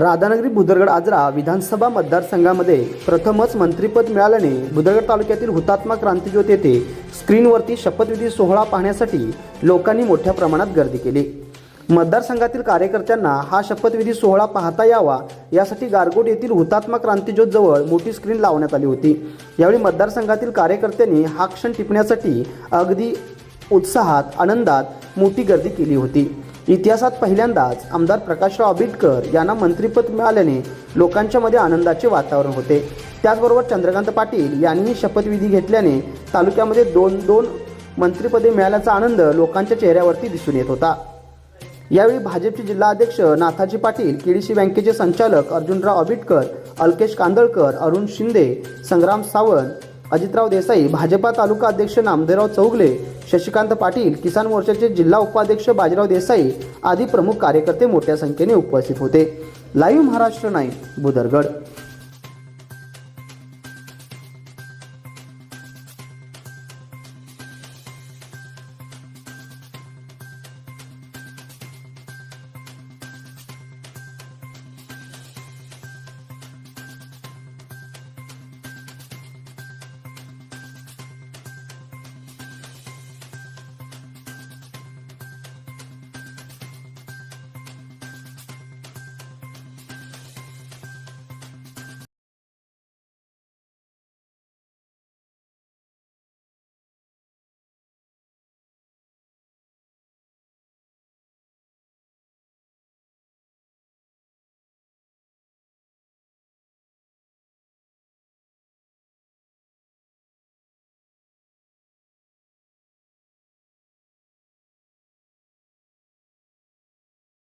राधानगरी बुदरगड आजरा विधानसभा मतदारसंघामध्ये प्रथमच मंत्रिपद मिळाल्याने बुदरगड तालुक्यातील हुतात्मा क्रांतीज्योत येथे स्क्रीनवरती शपथविधी सोहळा पाहण्यासाठी लोकांनी मोठ्या प्रमाणात गर्दी केली. मतदारसंघातील कार्यकर्त्यांना हा शपथविधी सोहळा पाहता यावा यासाठी गारगोट येथील हुतात्मा क्रांतीज्योत जवळ मोठी स्क्रीन लावण्यात आली होती. यावेळी मतदारसंघातील कार्यकर्त्यांनी हा क्षण टिपण्यासाठी अगदी उत्साहात आनंदात मोठी गर्दी केली होती. इतिहासात पहिल्यांदाच आमदार प्रकाशराव आंबेडकर यांना मंत्रिपद मिळाल्याने लोकांच्या मध्ये आनंदाचे वातावरण होते. त्याचबरोबर चंद्रकांत पाटील यांनीही शपथविधी घेतल्याने तालुक्यामध्ये दोन दोन मंत्रिपदे मिळाल्याचा आनंद लोकांच्या चेहऱ्यावरती दिसून येत होता. यावेळी भाजपचे जिल्हाध्यक्ष नाथाजी पाटील केडीसी बँकेचे संचालक अर्जुनराव आबिटकर अल्केश कांदळकर अरुण शिंदे संग्राम सावंत अजितराव देसाई भाजपा तालुका अध्यक्ष नामदेवराव चौगले शशिकांत पाटील किसान मोर्चाचे जिल्हा उपाध्यक्ष बाजीराव देसाई आदी प्रमुख कार्यकर्ते मोठ्या संख्येने उपस्थित होते. Live Maharashtra nine Budargad.